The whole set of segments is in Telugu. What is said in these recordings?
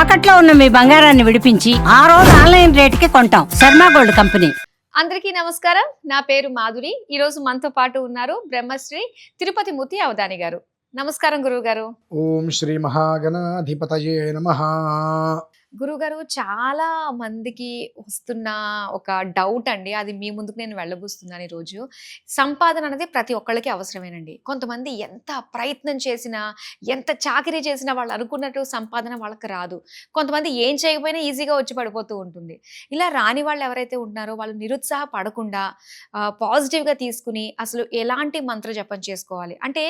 తాకట్లో ఉన్న మీ బంగారాన్ని విడిపించి ఆ రోజు ఆన్లైన్ రేటుకి కొంటాం. Sharma gold company. అందరికీ నమస్కారం. నా పేరు మాధురి. ఈ రోజు మనతో పాటు ఉన్నారు బ్రహ్మశ్రీ తిరుపతి మూర్తి అవధాని గారు. నమస్కారం గురువు గారు ఓం శ్రీ మహాగణాధిపతయే నమ. గురుగారు చాలా మందికి వస్తున్న ఒక డౌట్ అండి. అది మీ ముందుకు నేను వెళ్ళబోస్తున్నాను ఈరోజు. సంపాదన అనేది ప్రతి ఒక్కళ్ళకి అవసరమేనండి. కొంతమంది ఎంత ప్రయత్నం చేసినా ఎంత చాకరీ చేసినా వాళ్ళు అనుకున్నట్టు సంపాదన వాళ్ళకి రాదు. కొంతమంది ఏం చేయకపోయినా ఈజీగా వచ్చి పడిపోతూ ఉంటుంది. ఇలా రాని వాళ్ళు ఎవరైతే ఉంటున్నారో వాళ్ళు నిరుత్సాహపడకుండా ఆ, పాజిటివ్గా తీసుకుని అసలు ఎలాంటి మంత్ర జపం చేసుకోవాలి? అంటే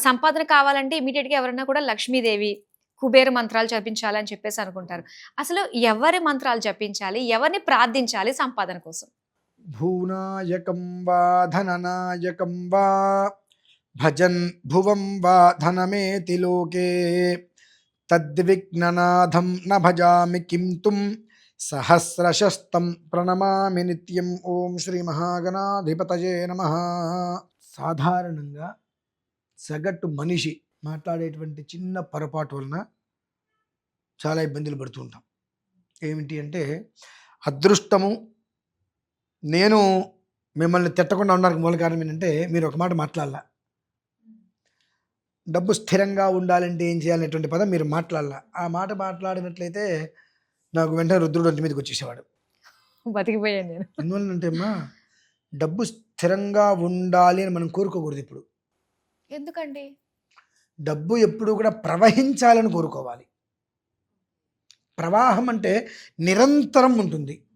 సంపాదన కావాలంటే ఇమీడియట్గా ఎవరైనా కూడా లక్ష్మీదేవి కుబేర మంత్రాలు జపించాలని చెప్పేసి అనుకుంటారు. అసలు ఎవరి మంత్రాలు జపించాలి? ఎవరిని ప్రార్థించాలి సంపాదన కోసం? భూనాయకం వా ధననాయకం వా భజన్ భువం వా ధనమేతి లోకే తద్విఘ్ననాథం న భజామి కిం తుం సహస్రశస్తం ప్రణమామి నిత్యం ఓం శ్రీ మహాగణాధిపతయే నమ. సాధారణంగా సగటు మనిషి మాట్లాడేటువంటి చిన్న పొరపాటు వలన చాలా ఇబ్బందులు పడుతూ ఉంటాం. ఏమిటి అంటే అదృష్టము నేను మిమ్మల్ని తిట్టకుండా ఉండడానికి మూల కారణం ఏంటంటే మీరు ఒక మాట మాట్లాడాల. డబ్బు స్థిరంగా ఉండాలంటే ఏం చేయాలనేటువంటి పదం మీరు మాట్లాడాల. ఆ మాట మాట్లాడినట్లయితే నాకు వెంటనే రుద్రుడు ఒంటి మీదకి వచ్చేసేవాడు. బతికిపోయాను నేను. ఎందువల్లంటే అమ్మా డబ్బు స్థిరంగా ఉండాలి అని మనం కోరుకోకూడదు ఇప్పుడు. ఎందుకండి? డబ్బు ఎప్పుడూ కూడా ప్రవహించాలని కోరుకోవాలి. ప్రవాహం అంటే నిరంతరం ఉంటుంది.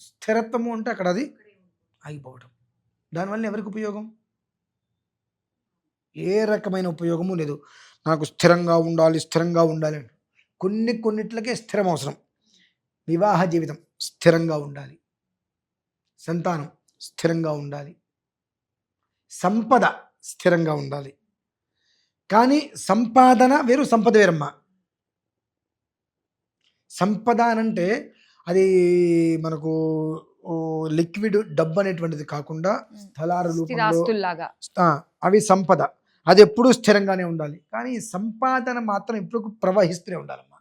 స్థిరత్వము అంటే అక్కడ అది ఆగిపోవడం దానివల్ల ఎవరికి ఉపయోగం? ఏ రకమైన ఉపయోగము లేదు. నాకు స్థిరంగా ఉండాలి స్థిరంగా ఉండాలి కొన్ని కొన్నిట్లకే స్థిరం అవసరం. వివాహ జీవితం స్థిరంగా ఉండాలి. సంతానం స్థిరంగా ఉండాలి. సంపద స్థిరంగా ఉండాలి. కానీ సంపాదన వేరు సంపద వేరమ్మా. సంపద అనంటే అది మనకు లిక్విడ్ డబ్బు అనేటువంటిది కాకుండా స్థలాల రూపంలో అవి సంపద. అది ఎప్పుడూ స్థిరంగానే ఉండాలి. కానీ సంపాదన మాత్రం ఎప్పుడు ప్రవహిస్తూనే ఉండాలమ్మా.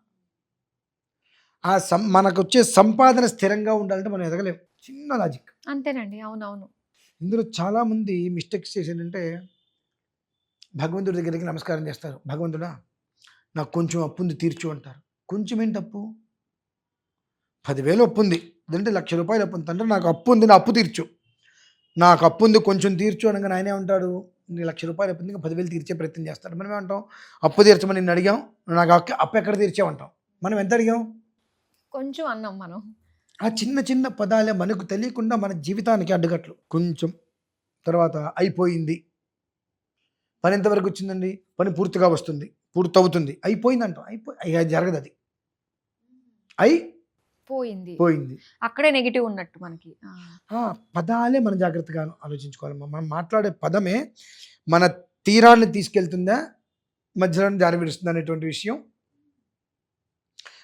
ఆ సం మనకు వచ్చే సంపాదన స్థిరంగా ఉండాలంటే మనం ఎదగలేం. చిన్న లాజిక్. అంతేనండి. అవునవును. ఇందులో చాలామంది మిస్టేక్స్ చేసేదంటే భగవంతుడి దగ్గరికి నమస్కారం చేస్తారు. భగవంతుడా నాకు కొంచెం అప్పు ఉంది తీర్చు అంటారు. కొంచెం ఏంటి అప్పు? పదివేలు అప్పు ఉంది. అంటే లక్ష రూపాయలు అప్పు అంటే నాకు అప్పు ఉంది నా అప్పు తీర్చు. నాకు అప్పు ఉంది కొంచెం తీర్చు అనగానే ఆయనే ఉంటాడు నీ లక్ష రూపాయలు అప్పు ఉంది ఇంకా పదివేలు తీర్చే ప్రయత్నం చేస్తాడు. మనం ఏమంటాం? అప్పు తీర్చమని నిన్ను అడిగాం నాకు అప్పు ఎక్కడ తీర్చామంటాం మనం ఎంత అడిగాం? కొంచెం అన్నాం మనం. ఆ చిన్న చిన్న పదాలే మనకు తెలియకుండా మన జీవితానికి అడ్డుకట్లు కొంచెం. తర్వాత అయిపోయింది. పని ఎంతవరకు వచ్చిందండి? పని పూర్తిగా వస్తుంది పూర్తవుతుంది. అయిపోయిందంట. అయిపోయి అయ్యి అది జరగదు అది. అయి పోయింది. పోయింది. అక్కడే నెగిటివ్ ఉన్నట్టు మనకి. పదాలే మనం జాగ్రత్తగా ఆలోచించుకోవాలి. మనం మాట్లాడే పదమే మన తీరాన్ని తీసుకెళ్తుందా మధ్యలో జారి విడుస్తుందా అనేటువంటి విషయం.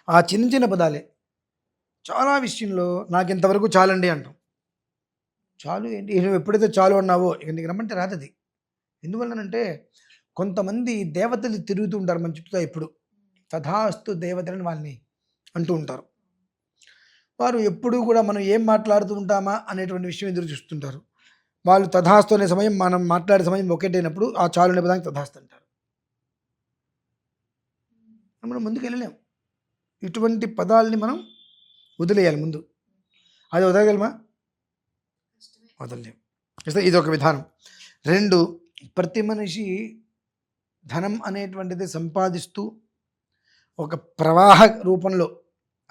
ఆ చిన్న చిన్న పదాలే. చాలా విషయంలో నాకు ఇంతవరకు చాలండి అంటాం. చాలు ఏంటి? నువ్వు ఎప్పుడైతే చాలు అన్నావో ఇక నీకు రమ్మంటే రాదు అది ఎందువల్లనంటే కొంతమంది దేవతలు తిరుగుతూ ఉంటారు మన చుట్టూ ఎప్పుడు. తథాస్తు దేవతలని వాళ్ళని అంటూ ఉంటారు. వారు ఎప్పుడూ కూడా మనం ఏం మాట్లాడుతూ ఉంటామా అనేటువంటి విషయం ఎదురు చూస్తుంటారు. వాళ్ళు తథాస్తు అనే సమయం మనం మాట్లాడే సమయం ఒకటైనప్పుడు ఆ చాలు అనే పదానికి తథాస్తు అంటారు. మనం ముందుకు వెళ్ళలేం. ఇటువంటి పదాలని మనం వదిలేయాలి ముందు. అది వదలగలమా? వదలలేం. ఇది ఒక విధానం. రెండు ప్రతి మనిషి ధనం అనేటువంటిది సంపాదిస్తూ ఒక ప్రవాహ రూపంలో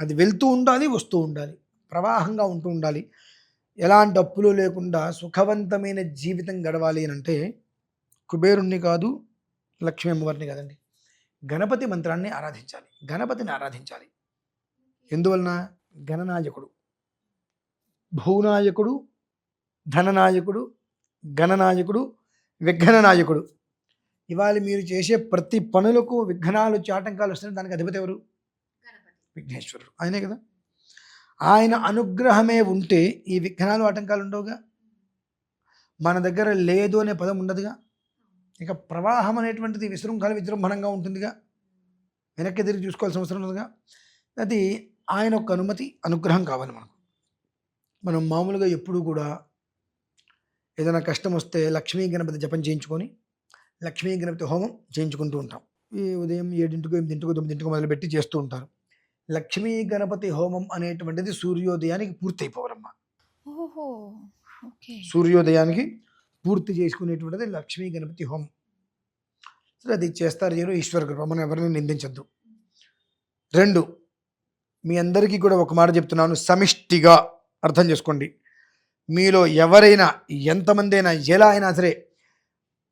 అది వెళ్తూ ఉండాలి వస్తూ ఉండాలి. ప్రవాహంగా ఉంటూ ఉండాలి. ఎలాంటి అప్పులు లేకుండా సుఖవంతమైన జీవితం గడవాలి అని అంటే కుబేరుణ్ణి కాదు లక్ష్మీ అమ్మవారిని కాదండి. గణపతి మంత్రాన్ని ఆరాధించాలి. గణపతిని ఆరాధించాలి. ఎందువలన? గణనాయకుడు భూనాయకుడు ధననాయకుడు గణనాయకుడు విఘ్ననాయకుడు ఇవాళ మీరు చేసే ప్రతి పనులకు విఘ్నాలు వచ్చి ఆటంకాలు వస్తున్నాయి. దానికి అధిపతి ఎవరు? విఘ్నేశ్వరుడు. ఆయనే కదా? ఆయన అనుగ్రహమే ఉంటే ఈ విఘ్నాలు ఆటంకాలు ఉండవుగా? మన దగ్గర లేదు అనే పదం ఉండదుగా? ఇక ప్రవాహం అనేటువంటిది విశృంఖల విజృంభణంగా ఉంటుందిగా? వెనక్కి తిరిగి చూసుకోవాల్సిన అవసరం ఉండదుగా? అది ఆయన యొక్క అనుమతి అనుగ్రహం కావాలి మనకు. మనం మామూలుగా ఎప్పుడు కూడా ఏదైనా కష్టం వస్తే లక్ష్మీ గణపతి జపం చేయించుకొని లక్ష్మీ గణపతి హోమం చేయించుకుంటూ ఉంటాం. ఈ ఉదయం ఏడింటికో ఎనిమిదింటికో తొమ్మిదింటికో మొదలుపెట్టి చేస్తూ ఉంటారు. లక్ష్మీ గణపతి హోమం అనేటువంటిది సూర్యోదయానికి పూర్తి అయిపోవాలమ్మా ఓహో ఓకే. సూర్యోదయానికి పూర్తి చేసుకునేటువంటిది లక్ష్మీ గణపతి హోమం. సరే అది చేస్తారు చేయరు ఈశ్వర కృప. మనం ఎవరిని నిందించద్దు. రెండు మీ అందరికీ కూడా ఒక మాట చెప్తున్నాను. సమిష్టిగా అర్థం చేసుకోండి. మీలో ఎవరైనా ఎంతమంది అయినా ఎలా అయినా సరే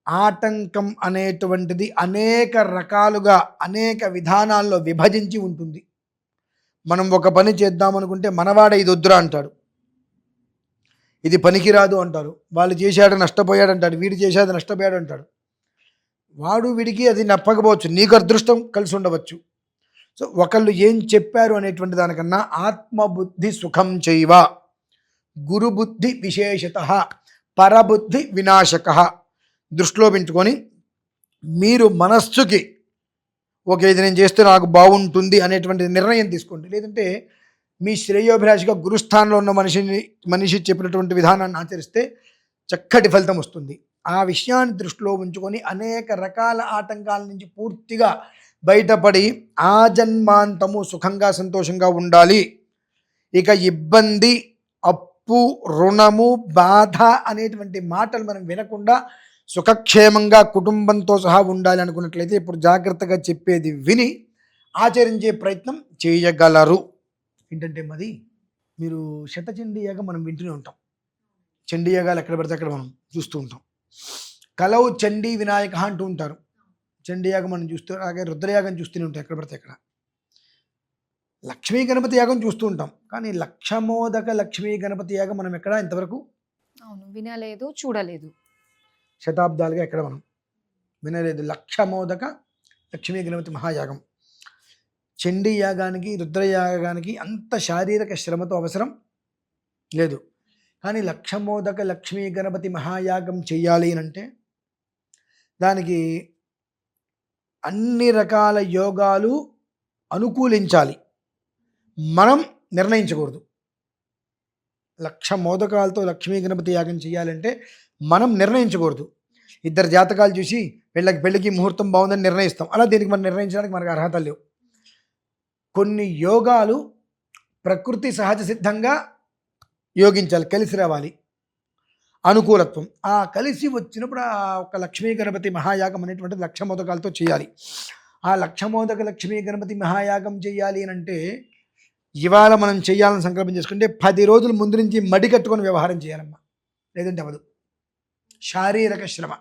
ఆటంకం అనేటువంటిది అనేక రకాలుగా అనేక విధానాల్లో విభజించి ఉంటుంది. మనం ఒక పని చేద్దామనుకుంటే మనవాడ ఇది వద్దురా అంటాడు. ఇది పనికిరాదు అంటారు. వాళ్ళు చేశాడు నష్టపోయాడు అంటాడు. వీడు చేశాడు నష్టపోయాడు అంటాడు. వాడు వీడికి అది నప్పకపోవచ్చు. నీకు అదృష్టం కలిసి ఉండవచ్చు. సో ఒకళ్ళు ఏం చెప్పారు అనేటువంటి దానికన్నా ఆత్మబుద్ధి సుఖం చేయవా? గురుబుద్ధి విశేషత పరబుద్ధి వినాశక. దృష్టిలో పెంచుకొని మీరు మనస్సుకి ఓకే ఇది నేను చేస్తే నాకు బాగుంటుంది అనేటువంటి నిర్ణయం తీసుకోండి. లేదంటే మీ శ్రేయోభిలాషిగా గురుస్థానంలో ఉన్న మనిషిని మనిషి చెప్పినటువంటి విధానాన్ని ఆచరిస్తే చక్కటి ఫలితం వస్తుంది. ఆ విషయాన్ని దృష్టిలో ఉంచుకొని అనేక రకాల ఆటంకాల నుంచి పూర్తిగా బయటపడి ఆ జన్మాంతము సుఖంగా సంతోషంగా ఉండాలి. ఇక ఇబ్బంది అప్పు రుణము బాధ అనేటువంటి మాటలు మనం వినకుండా సుఖక్షేమంగా కుటుంబంతో సహా ఉండాలి అనుకున్నట్లయితే ఇప్పుడు జాగ్రత్తగా చెప్పేది విని ఆచరించే ప్రయత్నం చేయగలరు. ఏంటంటే మరి మీరు శతచండీయాగా మనం వింటూనే ఉంటాం. చండీయాగాలు ఎక్కడ పడితే అక్కడ మనం చూస్తూ ఉంటాం. కలవు చండీ వినాయక అంటూ ఉంటారు. చండీయాగం మనం చూస్తూ అలాగే రుద్రయాగం చూస్తూనే ఉంటాం ఎక్కడ పడితే అక్కడ. లక్ష్మీ గణపతి యాగం చూస్తూ ఉంటాం. కానీ లక్షమోదక లక్ష్మీ గణపతి యాగం మనం ఎక్కడ ఇంతవరకు అవును వినలేదు చూడలేదు. శతాబ్దాలుగా ఎక్కడ మనం వినలేదు. లక్షమోదక లక్ష్మీ గణపతి మహాయాగం. చండీ యాగానికి రుద్రయాగానికి అంత శారీరక శ్రమతో అవసరం లేదు. కానీ లక్షమోదక లక్ష్మీ గణపతి మహాయాగం చెయ్యాలి అని అంటే దానికి అన్ని రకాల యోగాలు అనుకూలించాలి. మనం నిర్ణయించకూడదు. లక్ష మోదకాలతో లక్ష్మీ గణపతి యాగం చేయాలంటే మనం నిర్ణయించకూడదు. ఇద్దరు జాతకాలు చూసి పెళ్ళకి పెళ్ళికి ముహూర్తం బాగుందని నిర్ణయిస్తాం. అలా దీనికి మనం నిర్ణయించడానికి మనకు అర్హత లేవు. కొన్ని యోగాలు ప్రకృతి సహజ సిద్ధంగా యోగించాలి. కలిసి రావాలి. అనుకూలత్వం. ఆ కలిసి వచ్చినప్పుడు ఆ ఒక లక్ష్మీ గణపతి మహాయాగం అనేటువంటి లక్ష మోదకాలతో చేయాలి. ఆ లక్షమోదక లక్ష్మీ గణపతి మహాయాగం చేయాలి అని అంటే ఇవాళ మనం చేయాలని సంకల్పం చేసుకుంటే పది రోజుల ముందు నుంచి మడి కట్టుకొని వ్యవహారం చేయాలమ్మా. లేదంటే అవ్వదు. శారీరక శ్రమ.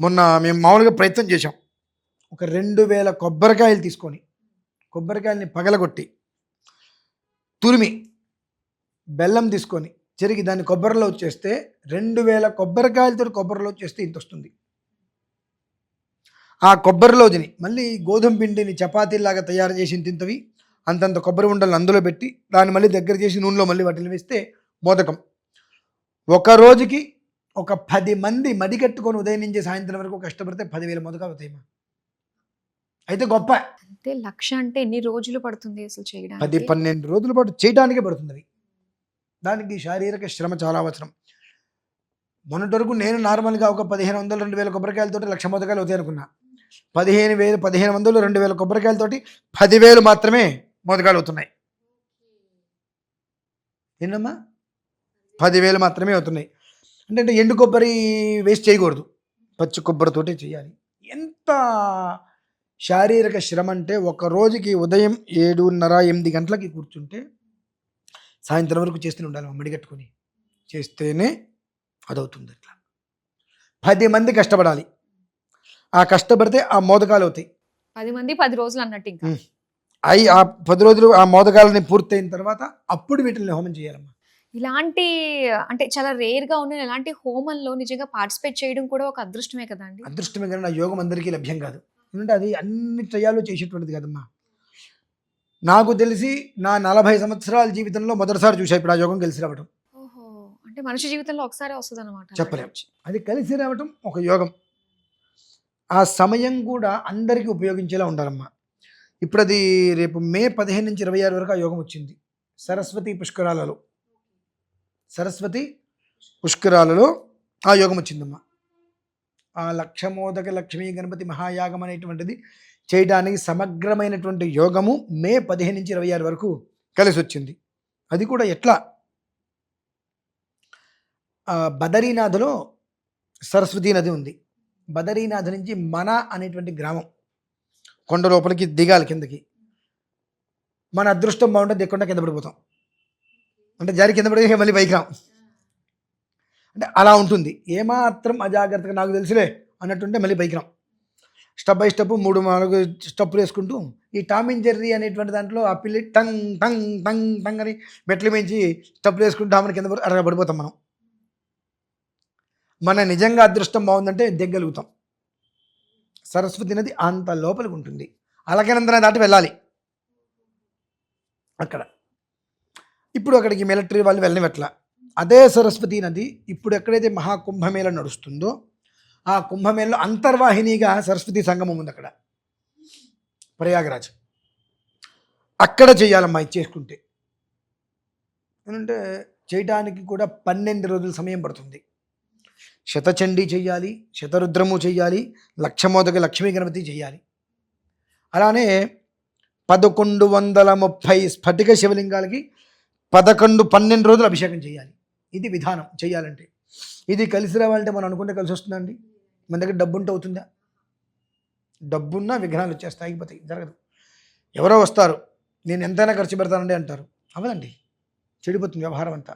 మొన్న మేము మామూలుగా ప్రయత్నం చేశాం. ఒక రెండు వేల కొబ్బరికాయలు తీసుకొని కొబ్బరికాయలని పగలగొట్టి తురిమి బెల్లం తీసుకొని చెరిగి దాన్ని కొబ్బరిలో వచ్చేస్తే రెండు వేల కొబ్బరికాయలతో కొబ్బరిలో వచ్చేస్తే ఇంత వస్తుంది. ఆ కొబ్బరిలోదిని మళ్ళీ గోధుమ పిండిని చపాతీలాగా తయారు చేసి తింతవి అంతంత కొబ్బరి ఉండలను అందులో పెట్టి దాన్ని మళ్ళీ దగ్గర చేసి నూనెలో మళ్ళీ వాటిని వేస్తే మోదకం. ఒక రోజుకి ఒక పది మంది మడి కట్టుకొని ఉదయం నుంచి సాయంత్రం వరకు కష్టపడితే పదివేల మొదకాలు అవుతాయమ్మా. అయితే గొప్ప. అంటే లక్ష అంటే ఎన్ని రోజులు పడుతుంది అసలు పది చేయడానికి పన్నెండు రోజుల పాటు చేయడానికే పడుతుంది అది. దానికి శారీరక శ్రమ చాలా అవసరం. మొన్నటి వరకు నేను నార్మల్గా ఒక పదిహేను వందలు రెండు వేల కొబ్బరికాయలతోటి లక్ష మొదకాయలు అవుతాయి అనుకున్నా పదిహేను వేలు పదిహేను వందలు రెండు వేల కొబ్బరికాయలతోటి పదివేలు మాత్రమే మొదగలుగుతున్నాయి అవుతున్నాయి. ఏంటమ్మా పదివేలు మాత్రమే అవుతున్నాయి. అంటే అంటే ఎండు కొబ్బరి వేస్ట్ చేయకూడదు. పచ్చి కొబ్బరితోటే చేయాలి. ఎంత శారీరక శ్రమ అంటే ఒక రోజుకి ఉదయం ఏడున్నర ఎనిమిది గంటలకి కూర్చుంటే సాయంత్రం వరకు చేస్తూనే ఉండాలి మడిగట్టుకొని కట్టుకొని చేస్తేనే అదవుతుంది అట్లా. పది మంది కష్టపడాలి. ఆ కష్టపడితే ఆ మోదకాలు అవుతాయి. పది మంది పది రోజులు అన్నట్టు ఇంకా. అయి ఆ పది రోజులు ఆ మోదకాలని పూర్తయిన తర్వాత అప్పుడు వీటిని హోమం చేయాలమ్మా. ఇలాంటి అంటే చాలా రేర్గా ఉన్న ఇలాంటి హోమంలో నిజంగా పార్టిసిపేట్ చేయడం కూడా ఒక అదృష్టమే కదా అండి? అదృష్టమే కానీ ఆ యోగం అందరికీ లభ్యం కాదు. ఎందుకంటే అది అన్ని ట్రయాలు చేసేటువంటిది కదమ్మా. నాకు తెలిసి నా నలభై సంవత్సరాల జీవితంలో మొదటిసారి చూసా ఇప్పుడు ఆ యోగం కలిసి రావడం ఓహో. అంటే మనిషి జీవితంలో ఒకసారి వస్తుంది అనమాట చెప్పలేం. అది కలిసి రావటం ఒక యోగం. ఆ సమయం కూడా అందరికీ ఉపయోగించేలా ఉండాలమ్మా. ఇప్పుడు అది రేపు మే పదిహేను నుంచి ఇరవై ఆరు వరకు ఆ యోగం వచ్చింది. సరస్వతి పుష్కరాలలో. సరస్వతి పుష్కరాలలో ఆ యోగం వచ్చిందమ్మా. ఆ లక్షమోదక లక్ష్మీ గణపతి మహాయాగం అనేటువంటిది చేయడానికి సమగ్రమైనటువంటి యోగము మే పదిహేను నుంచి ఇరవై ఆరు వరకు కలిసి వచ్చింది అది కూడా ఎట్లా? బదరీనాథ్లో సరస్వతీ నది ఉంది. బదరీనాథ్ నుంచి మన అనేటువంటి గ్రామం. కొండ లోపలికి దిగాలి కిందకి. మన అదృష్టం బాగుంటే దిక్కుండా కింద పడిపోతాం. అంటే జారి కింద పడి మళ్ళీ పైకి రాం. అంటే అలా ఉంటుంది. ఏమాత్రం అజాగ్రత్తగా నాకు తెలుసులే అన్నట్టుంటే మళ్ళీ పైకి రాం. స్టెప్ బై స్టెప్ మూడు నాలుగు స్టెప్పులు వేసుకుంటూ ఈ టామిన్ జెర్రీ అనేటువంటి దాంట్లో ఆ పిల్లి టంగ్ టంగ్ టంగ్ టంగ్ అని మెట్లు మించి స్టెప్పులు వేసుకుంటూ ఆమెను కింద అరగా పడిపోతాం మనం. మన నిజంగా అదృష్టం బాగుందంటే దిగ్గలుగుతాం. సరస్వతి నది అంత లోపలికి ఉంటుంది. అలకనందన దాటి వెళ్ళాలి. అక్కడ. ఇప్పుడు అక్కడికి మిలిటరీ వాళ్ళు వెళ్ళనివట్ల అదే సరస్వతి నది ఇప్పుడు ఎక్కడైతే మహాకుంభమేళ నడుస్తుందో ఆ కుంభమేళలో అంతర్వాహినిగా సరస్వతి సంగమం ఉంది అక్కడ. ప్రయాగరాజ్. అక్కడ చేయాలమ్మా ఇది చేసుకుంటే. ఏంటంటే చేయడానికి కూడా పన్నెండు రోజుల సమయం పడుతుంది. శతచండీ చేయాలి శతరుద్రము చేయాలి లక్షమోదక లక్ష్మీ గణపతి చేయాలి అలానే పదకొండు వందల ముప్పై స్ఫటిక శివలింగాలకి పదకొండు పన్నెండు రోజులు అభిషేకం చేయాలి ఇది విధానం చేయాలంటే ఇది కలిసి రావాలంటే మనం అనుకుంటే కలిసి వస్తుందండి. మన దగ్గర డబ్బుంటే అవుతుందా? డబ్బున్నా విఘ్నాలు వచ్చేస్తాయి ఆగిపోతాయి జరగదు. ఎవరో వస్తారు నేను ఎంతైనా ఖర్చు పెడతానండి అంటారు. అవదండి చెడిపోతుంది వ్యవహారం అంతా.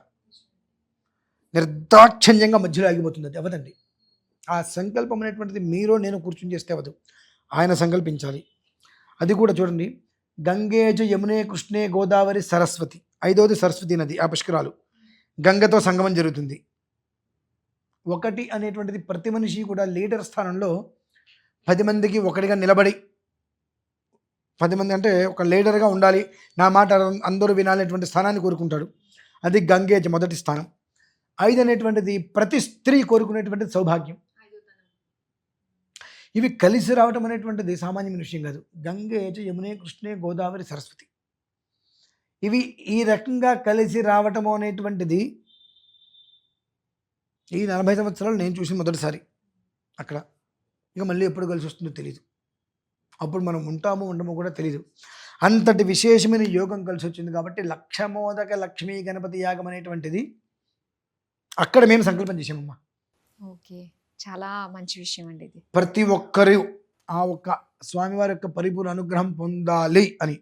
నిర్దాక్షణ్యంగా మధ్యలో ఆగిపోతుంది. అది అవదండి ఆ సంకల్పం అనేటువంటిది మీరు నేను కూర్చుని చేస్తే అవదు ఆయన సంకల్పించాలి. అది కూడా చూడండి. గంగేజ యమునే కృష్ణే గోదావరి సరస్వతి. ఐదవది సరస్వతి నది ఆ పుష్కరాలు. గంగతో సంగమం జరుగుతుంది. ఒకటి అనేటువంటిది ప్రతి మనిషి కూడా లీడర్ స్థానంలో పది మందికి ఒకటిగా నిలబడి పది మంది అంటే ఒక లీడర్గా ఉండాలి. నా మాట అందరూ వినాలనేటువంటి స్థానాన్ని కోరుకుంటాడు. అది గంగేజ్ మొదటి స్థానం. ఐదు అనేటువంటిది ప్రతి స్త్రీ కోరుకునేటువంటిది సౌభాగ్యం. ఇవి కలిసి రావటం అనేటువంటిది సామాన్యమైన విషయం కాదు. గంగేజ యమునే కృష్ణే గోదావరి సరస్వతి. ఇవి ఈ రకంగా కలిసి రావటం అనేటువంటిది ఈ నలభై సంవత్సరాలు నేను చూసిన మొదటిసారి అక్కడ. ఇక మళ్ళీ ఎప్పుడు కలిసి వస్తుందో తెలియదు అప్పుడు మనం ఉంటామో ఉండమో కూడా తెలియదు అంతటి విశేషమైన యోగం కలిసి వచ్చింది కాబట్టి లక్షమోదక లక్ష్మీ గణపతి యాగం అనేటువంటిది అక్కడ మేము సంకల్పం చేసామమ్మా ఓకే. చాలా మంచి విషయం అండి ఇది. ప్రతి ఒక్కరు ఆ ఒక్క స్వామివారి యొక్క పరిపూర్ణ అనుగ్రహం పొందాలి అని.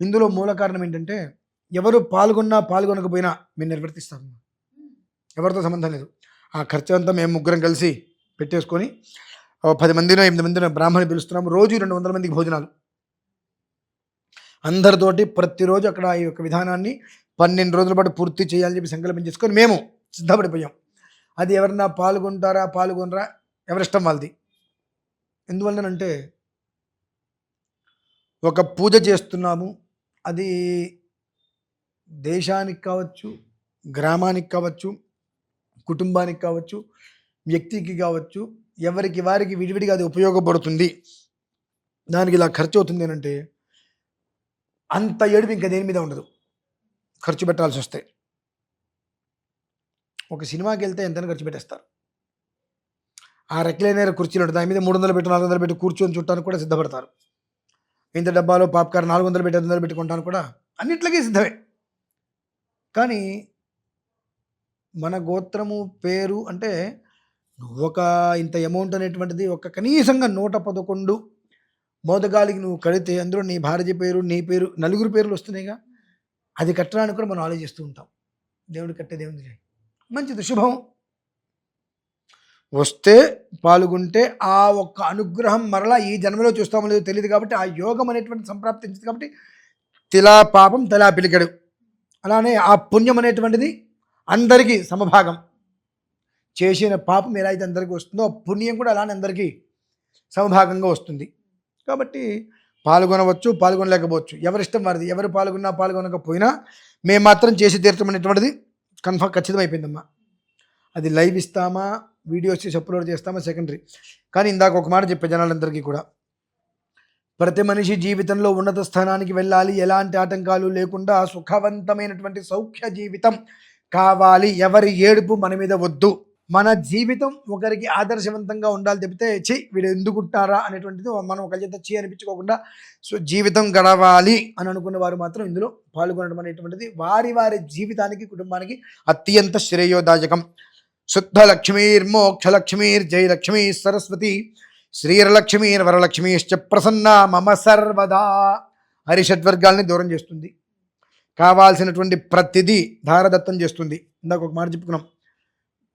ఇందులో మూల కారణం ఏంటంటే ఎవరు పాల్గొన్నా పాల్గొనకపోయినా మేము నిర్వర్తిస్తాము ఎవరితో సంబంధం లేదు. ఆ ఖర్చు అంతా మేము ముగ్గురం కలిసి పెట్టేసుకొని పది మందినో ఎనిమిది మందినో బ్రాహ్మణి పిలుస్తున్నాము రోజు రెండు వందల మందికి భోజనాలు. అందరితోటి ప్రతిరోజు అక్కడ ఈ యొక్క విధానాన్ని పన్నెండు రోజుల పాటు పూర్తి చేయాలని చెప్పి సంకల్పం చేసుకొని మేము సిద్ధపడిపోయాం. అది ఎవరన్నా పాల్గొంటారా పాల్గొనరా? ఎవరిష్టం వాళ్ళది. ఎందువల్లనంటే ఒక పూజ చేస్తున్నాము. అది దేశానికి కావచ్చు గ్రామానికి కావచ్చు కుటుంబానికి కావచ్చు వ్యక్తికి కావచ్చు ఎవరికి వారికి విడివిడిగా అది ఉపయోగపడుతుంది. దానికి ఇలా ఖర్చు అవుతుంది అంటే అంత ఏడుపు ఇంకా దేని మీద ఉండదు. ఖర్చు పెట్టాల్సి వస్తే. ఒక సినిమాకి వెళ్తే ఎంత ఖర్చు పెట్టేస్తారు. ఆ రెక్లైనర్ కుర్చీలు ఉంటాయి. దాని మీద మూడు వందలు పెట్టి నాలుగు వందలు పెట్టి కూర్చొని చుట్టానికి కూడా సిద్ధపడతారు. ఇంత డబ్బాలో పాప్కార్న్ నాలుగు వందలు పెట్టి ఐదు వందలు పెట్టుకుంటాను కూడా అన్నిట్లకి సిద్ధమే. కానీ మన గోత్రము పేరు అంటే నువ్వు ఒక ఇంత అమౌంట్ అనేటువంటిది ఒక కనీసంగా నూట పదకొండు మోదగాలికి నువ్వు కడితే అందులో నీ భార్య పేరు నీ పేరు నలుగురు పేర్లు వస్తున్నాయిగా. అది కట్టడానికి కూడా మనం ఆలోచిస్తూ ఉంటాం. దేవుడు కట్టేది ఏముంది మంచిది శుభం. వస్తే పాల్గొంటే ఆ ఒక్క అనుగ్రహం మరలా ఈ జన్మలో చూస్తామో లేదో తెలియదు కాబట్టి ఆ యోగం అనేటువంటి సంప్రాప్తించింది కాబట్టి తిలా పాపం తిలా పిలికడు. అలానే ఆ పుణ్యం అనేటువంటిది అందరికీ సమభాగం. చేసిన పాపం ఎలా అయితే అందరికీ వస్తుందో పుణ్యం కూడా అలానే అందరికీ సమభాగంగా వస్తుంది. కాబట్టి పాల్గొనవచ్చు పాల్గొనలేకపోవచ్చు. ఎవరిష్టం వారిది. ఎవరు పాల్గొన్నా పాల్గొనకపోయినా మేము మాత్రం చేసి తీర్థం కన్ఫర్మ్ కన్ఫర్మ్ ఖచ్చితమైపోయిందమ్మా అది లైవ్ ఇస్తామా వీడియోస్ చేసి అప్లోడ్ చేస్తామా సెకండరీ కానీ ఇందాక ఒక మాట చెప్పే జనాలందరికీ కూడా. ప్రతి మనిషి జీవితంలో ఉన్నత స్థానానికి వెళ్ళాలి ఎలాంటి ఆటంకాలు లేకుండా సుఖవంతమైనటువంటి సౌఖ్య జీవితం కావాలి. ఎవరి ఏడుపు మన మీద వద్దు. మన జీవితం ఒకరికి ఆదర్శవంతంగా ఉండాలి తప్పితే చి వీడు ఎందుకుంటారా అనేటువంటిది మనం ఒకరి చేత చీ అనిపించుకోకుండా సో జీవితం గడవాలి అని అనుకున్న వారు మాత్రం ఇందులో పాల్గొనడం అనేటువంటిది వారి వారి జీవితానికి కుటుంబానికి అత్యంత శ్రేయోదాయకం. శుద్ధ లక్ష్మీర్ మోక్ష లక్ష్మీర్ జయ లక్ష్మీ సరస్వతి శ్రీరలక్ష్మీర్ వరలక్ష్మీశ్చ ప్రసన్న మమ సర్వదా హరిషడ్వర్గాల్ని దూరం చేస్తుంది. కావాల్సినటువంటి ప్రతిదీ ధారదత్తం చేస్తుంది. ఇందాక ఒక మాట చెప్పుకున్నాం.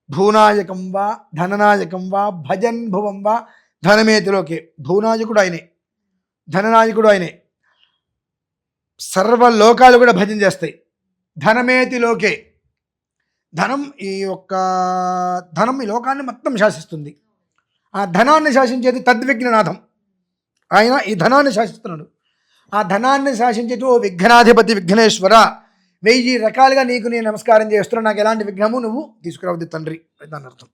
భూనాయకం వా ధననాయకం వా భజన్ భువం వా ధనమేతిలోకే. భూనాయకుడు ఆయనే. ధననాయకుడు ఆయనే. సర్వలోకాలు కూడా భజన చేస్తాయి. ధనమేతిలోకే. ధనం ఈ యొక్క ధనం ఈ లోకాన్ని మొత్తం శాసిస్తుంది. ఆ ధనాన్ని శాసించేది తద్విఘ్ననాథం. ఆయన ఈ ధనాన్ని శాసిస్తున్నాడు. ఆ ధనాన్ని శాసించేటు ఓ విఘ్నాధిపతి విఘ్నేశ్వర. వెయ్యి రకాలుగా నీకు నేను నమస్కారం చేస్తున్నాను. నాకు ఎలాంటి విఘ్నము నువ్వు తీసుకురావద్దు తండ్రి దాని అర్థం.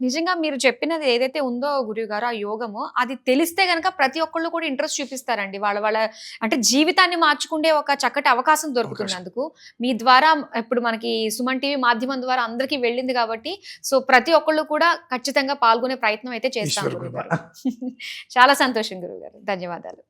నిజంగా మీరు చెప్పినది ఏదైతే ఉందో గురువు గారు ఆ యోగము అది తెలిస్తే గనక ప్రతి ఒక్కళ్ళు కూడా ఇంట్రెస్ట్ చూపిస్తారండి. వాళ్ళ వాళ్ళ అంటే జీవితాన్ని మార్చుకుండే ఒక చక్కటి అవకాశం దొరుకుతున్నందుకు మీ ద్వారా ఇప్పుడు మనకి సుమన్ టీవీ మాధ్యమం ద్వారా అందరికీ వెళ్ళింది కాబట్టి సో ప్రతి ఒక్కళ్ళు కూడా ఖచ్చితంగా పాల్గొనే ప్రయత్నం అయితే చేస్తాం చాలా సంతోషం గురువు గారు ధన్యవాదాలు.